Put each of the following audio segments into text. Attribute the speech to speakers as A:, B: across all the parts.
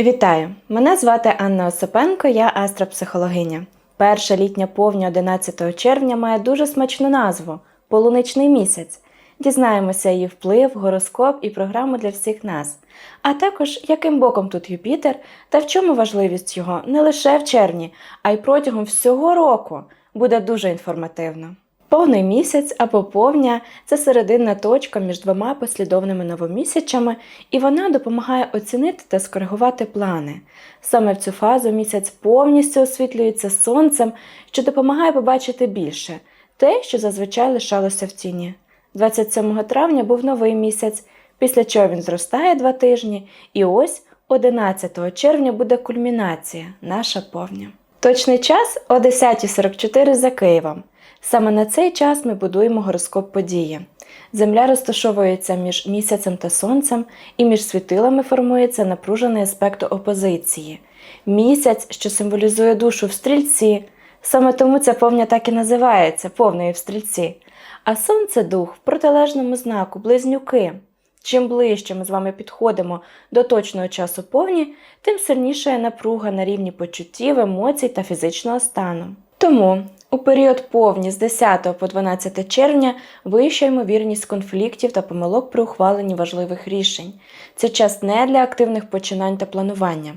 A: Вітаю! Мене звати Анна Осипенко, я астропсихологиня. Перша літня повня 11 червня має дуже смачну назву Полуничний місяць. Дізнаємося її вплив, гороскоп і програму для всіх нас. А також яким боком тут Юпітер та в чому важливість його не лише в червні, а й протягом всього року буде дуже інформативно. Повний місяць або повня це серединна точка між двома послідовними новомісячами, і вона допомагає оцінити та скоригувати плани. Саме в цю фазу місяць повністю освітлюється сонцем, що допомагає побачити більше те, що зазвичай лишалося в тіні. 27 травня був новий місяць, після чого він зростає два тижні, і ось 11 червня буде кульмінація, наша повня. Точний час о 10.44 за Києвом. Саме на цей час ми будуємо гороскоп події. Земля розташовується між місяцем та сонцем, і між світилами формується напружений аспект опозиції. Місяць, що символізує душу в стрільці, саме тому ця повня так і називається повною в стрільці. А сонце дух в протилежному знаку близнюки. Чим ближче ми з вами підходимо до точного часу повні, тим сильніша є напруга на рівні почуттів, емоцій та фізичного стану. Тому у період повні з 10 по 12 червня вища ймовірність конфліктів та помилок при ухваленні важливих рішень. Це час не для активних починань та планування,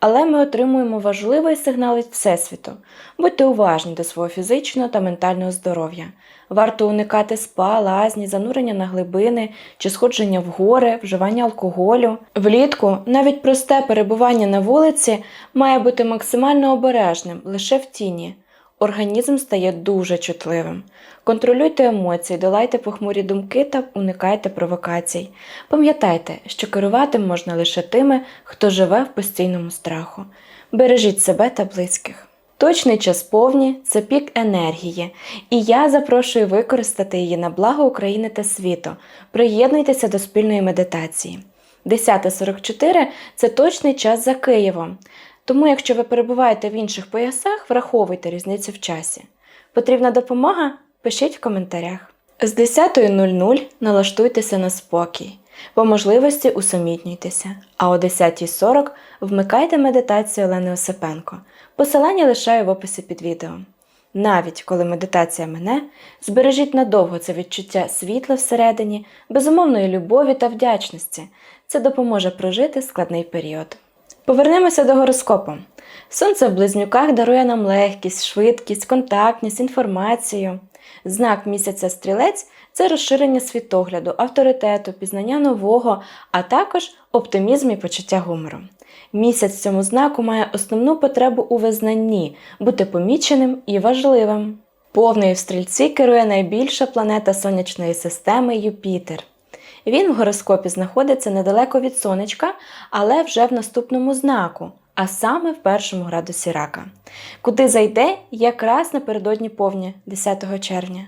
A: але ми отримуємо важливий сигнал від Всесвіту. Будьте уважні до свого фізичного та ментального здоров'я. Варто уникати спа, лазні, занурення на глибини чи сходження в гори, вживання алкоголю. Влітку навіть просте перебування на вулиці має бути максимально обережним лише в тіні. Організм стає дуже чутливим. Контролюйте емоції, долайте похмурі думки та уникайте провокацій. Пам'ятайте, що керувати можна лише тими, хто живе в постійному страху. Бережіть себе та близьких. Точний час повні це пік енергії, і я запрошую використати її на благо України та світу. Приєднуйтеся до спільної медитації. 10.44 це точний час за Києвом. Тому, якщо ви перебуваєте в інших поясах, враховуйте різницю в часі. Потрібна допомога? Пишіть в коментарях. З 10.00 налаштуйтеся на спокій, по можливості усамітнюйтеся, а о 10.40 вмикайте медитацію Олени Осипенко. Посилання лишаю в описі під відео. Навіть коли медитація мине, збережіть надовго це відчуття світла всередині, безумовної любові та вдячності. Це допоможе прожити складний період. Повернемося до гороскопу. Сонце в близнюках дарує нам легкість, швидкість, контактність, інформацію. Знак місяця стрілець це розширення світогляду, авторитету, пізнання нового, а також оптимізм і почуття гумору. Місяць цьому знаку має основну потребу у визнанні, бути поміченим і важливим. Повною в стрільці керує найбільша планета сонячної системи Юпітер. Він в гороскопі знаходиться недалеко від сонечка, але вже в наступному знаку, а саме в першому градусі рака, куди зайде якраз напередодні повні 10 червня.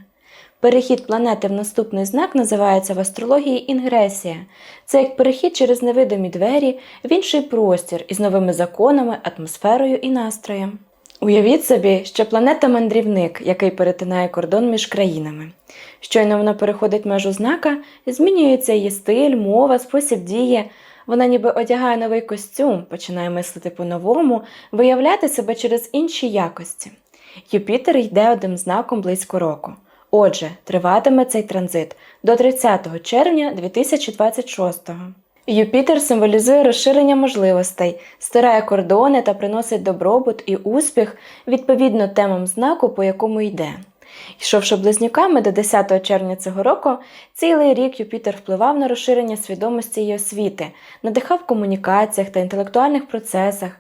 A: Перехід планети в наступний знак називається в астрології інгресія. Це як перехід через невидимі двері в інший простір із новими законами, атмосферою і настроєм. Уявіть собі, що планета мандрівник, який перетинає кордон між країнами. Щойно вона переходить межу знака, змінюється її стиль, мова, спосіб дії. Вона ніби одягає новий костюм, починає мислити по-новому, виявляти себе через інші якості. Юпітер йде одним знаком близько року. Отже, триватиме цей транзит до 30 червня 2026 Юпітер символізує розширення можливостей, стирає кордони та приносить добробут і успіх відповідно темам знаку, по якому йде. Йшовши близнюками до 10 червня цього року, цілий рік Юпітер впливав на розширення свідомості і освіти, надихав в комунікаціях та інтелектуальних процесах.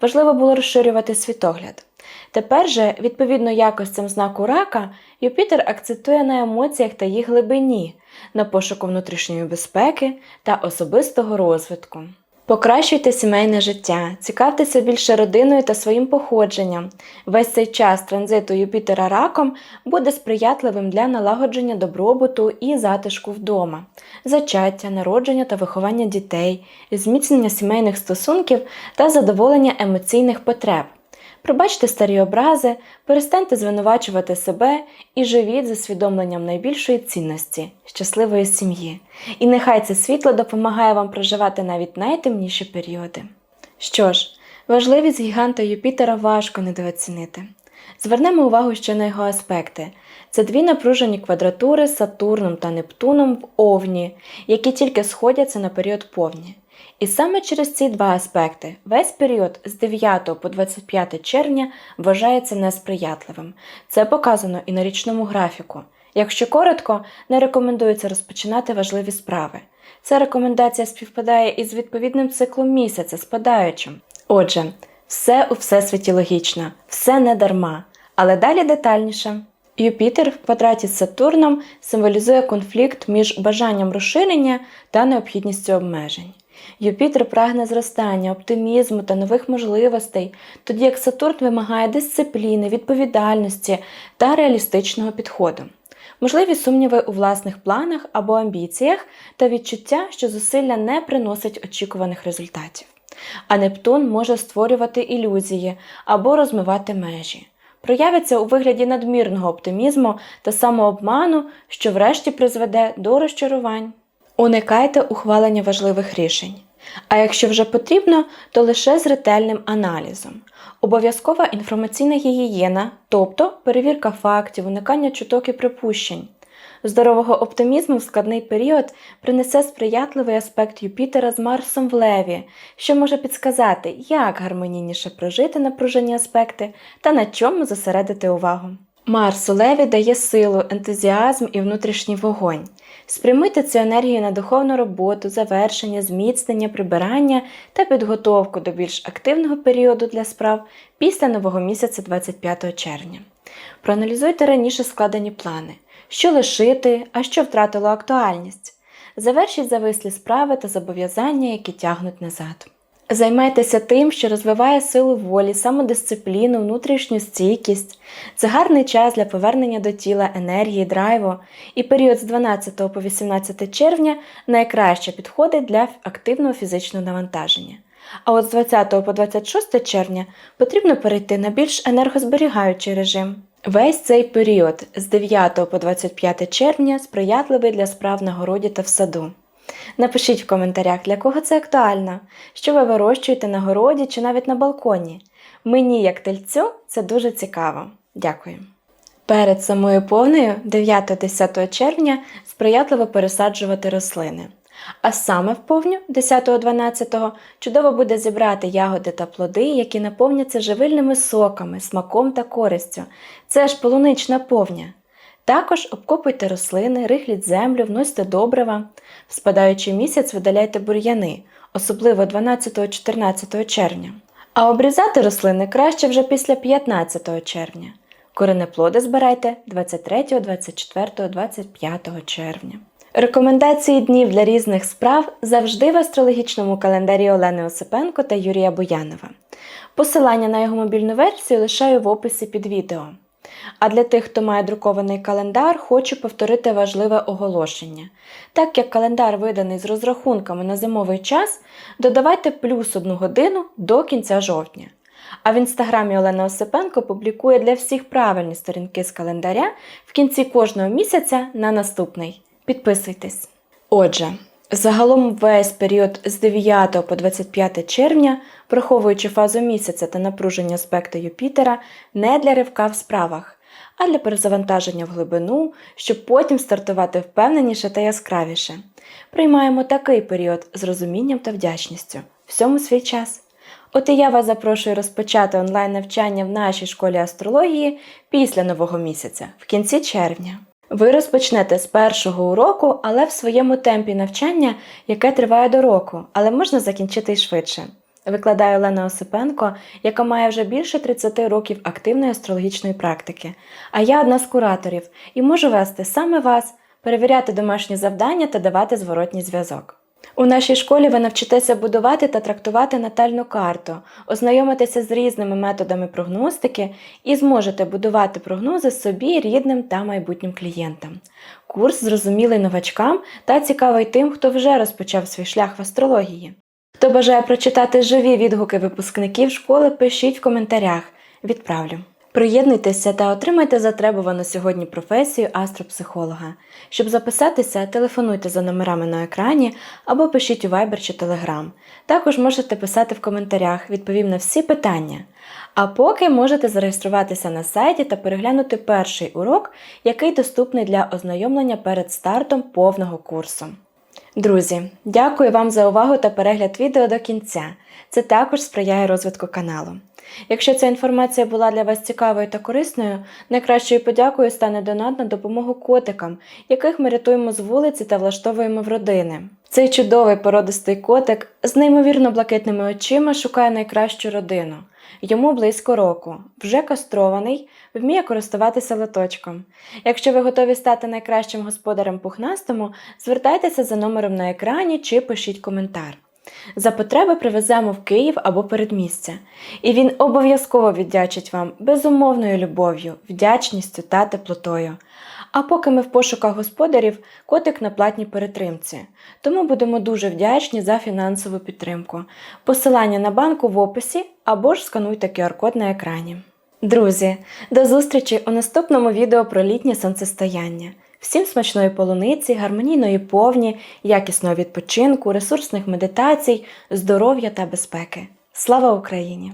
A: Важливо було розширювати світогляд. Тепер же, відповідно якостям знаку рака, Юпітер акцентує на емоціях та їх глибині, на пошуку внутрішньої безпеки та особистого розвитку. Покращуйте сімейне життя, цікавтеся більше родиною та своїм походженням. Весь цей час транзиту Юпітера раком буде сприятливим для налагодження добробуту і затишку вдома, зачаття, народження та виховання дітей, зміцнення сімейних стосунків та задоволення емоційних потреб. Пробачте старі образи, перестаньте звинувачувати себе і живіть з усвідомленням найбільшої цінності щасливої сім'ї. І нехай це світло допомагає вам проживати навіть найтемніші періоди. Що ж, важливість гіганта Юпітера важко недооцінити. Звернемо увагу ще на його аспекти. Це дві напружені квадратури з Сатурном та Нептуном в Овні, які тільки сходяться на період повні. І саме через ці два аспекти весь період з 9 по 25 червня вважається несприятливим. Це показано і на річному графіку. Якщо коротко, не рекомендується розпочинати важливі справи. Ця рекомендація співпадає із відповідним циклом місяця, спадаючим. Отже, все у всесвіті логічно, все не дарма. Але далі детальніше. Юпітер в квадраті з Сатурном символізує конфлікт між бажанням розширення та необхідністю обмежень. Юпітер прагне зростання, оптимізму та нових можливостей, тоді як Сатурн вимагає дисципліни, відповідальності та реалістичного підходу. Можливі сумніви у власних планах або амбіціях та відчуття, що зусилля не приносить очікуваних результатів. А Нептун може створювати ілюзії або розмивати межі. Проявиться у вигляді надмірного оптимізму та самообману, що врешті призведе до розчарувань. Уникайте ухвалення важливих рішень. А якщо вже потрібно, то лише з ретельним аналізом. Обов'язкова інформаційна гігієна, тобто перевірка фактів, уникання чуток і припущень. Здорового оптимізму в складний період принесе сприятливий аспект Юпітера з Марсом в Леві, що може підсказати, як гармонійніше прожити напружені аспекти та на чому зосередити увагу. Марс у Леві дає силу, ентузіазм і внутрішній вогонь. Спрямуйте цю енергію на духовну роботу, завершення, зміцнення, прибирання та підготовку до більш активного періоду для справ після нового місяця 25 червня. Проаналізуйте раніше складені плани, що лишити, а що втратило актуальність. Завершіть завислі справи та зобов'язання, які тягнуть назад. Займайтеся тим, що розвиває силу волі, самодисципліну, внутрішню стійкість. Це гарний час для повернення до тіла енергії, драйву, і період з 12 по 18 червня найкраще підходить для активного фізичного навантаження. А от з 20 по 26 червня потрібно перейти на більш енергозберігаючий режим. Весь цей період з 9 по 25 червня сприятливий для справ на городі та в саду. Напишіть в коментарях, для кого це актуально, що ви вирощуєте на городі чи навіть на балконі. Мені, як тельцю, це дуже цікаво. Дякую. Перед самою повною 9-10 червня сприятливо пересаджувати рослини. А саме в повню 10-12 чудово буде зібрати ягоди та плоди, які наповняться живильними соками, смаком та користю. Це ж полунична повня. Також обкопуйте рослини, рихліть землю, вносьте добрива. В спадаючий місяць видаляйте бур'яни, особливо 12-14 червня. А обрізати рослини краще вже після 15 червня. Коренеплоди збирайте 23, 24, 25 червня. Рекомендації днів для різних справ завжди в астрологічному календарі Олени Осипенко та Юрія Буянова. Посилання на його мобільну версію лишаю в описі під відео. А для тих, хто має друкований календар, хочу повторити важливе оголошення. Так як календар виданий з розрахунками на зимовий час, додавайте плюс одну годину до кінця жовтня. А в інстаграмі Олена Осипенко публікує для всіх правильні сторінки з календаря в кінці кожного місяця на наступний. Підписуйтесь. Отже, загалом весь період з 9 по 25 червня, враховуючи фазу місяця та напруження аспекту Юпітера, не для ривка в справах, а для перезавантаження в глибину, щоб потім стартувати впевненіше та яскравіше. Приймаємо такий період з розумінням та вдячністю. Всьому свій час. От і я вас запрошую розпочати онлайн-навчання в нашій школі астрології після нового місяця, в кінці червня. Ви розпочнете з першого уроку, але в своєму темпі навчання, яке триває до року, але можна закінчити й швидше. Викладає Олена Осипенко, яка має вже більше 30 років активної астрологічної практики. А я одна з кураторів і можу вести саме вас, перевіряти домашні завдання та давати зворотній зв'язок. У нашій школі ви навчитеся будувати та трактувати натальну карту, ознайомитеся з різними методами прогностики і зможете будувати прогнози собі, рідним та майбутнім клієнтам. Курс зрозумілий новачкам та цікавий тим, хто вже розпочав свій шлях в астрології. Хто бажає прочитати живі відгуки випускників школи, пишіть в коментарях. Відправлю. Приєднуйтеся та отримайте затребувану сьогодні професію астропсихолога. Щоб записатися, телефонуйте за номерами на екрані або пишіть у Viber чи Telegram. Також можете писати в коментарях, відповім на всі питання. А поки можете зареєструватися на сайті та переглянути перший урок, який доступний для ознайомлення перед стартом повного курсу. Друзі, дякую вам за увагу та перегляд відео до кінця. Це також сприяє розвитку каналу. Якщо ця інформація була для вас цікавою та корисною, найкращою подякою стане донат на допомогу котикам, яких ми рятуємо з вулиці та влаштовуємо в родини. Цей чудовий породистий котик з неймовірно блакитними очима шукає найкращу родину. Йому близько року, вже кастрований, вміє користуватися лоточком. Якщо ви готові стати найкращим господарем пухнастому, звертайтеся за номером на екрані чи пишіть коментар. За потреби привеземо в Київ або передмістя, і він обов'язково віддячить вам безумовною любов'ю, вдячністю та теплотою. А поки ми в пошуках господарів, котик на платній перетримці. Тому будемо дуже вдячні за фінансову підтримку. Посилання на банку в описі або ж скануйте QR-код на екрані. Друзі, до зустрічі у наступному відео про літнє сонцестояння. Всім смачної полуниці, гармонійної повні, якісного відпочинку, ресурсних медитацій, здоров'я та безпеки. Слава Україні!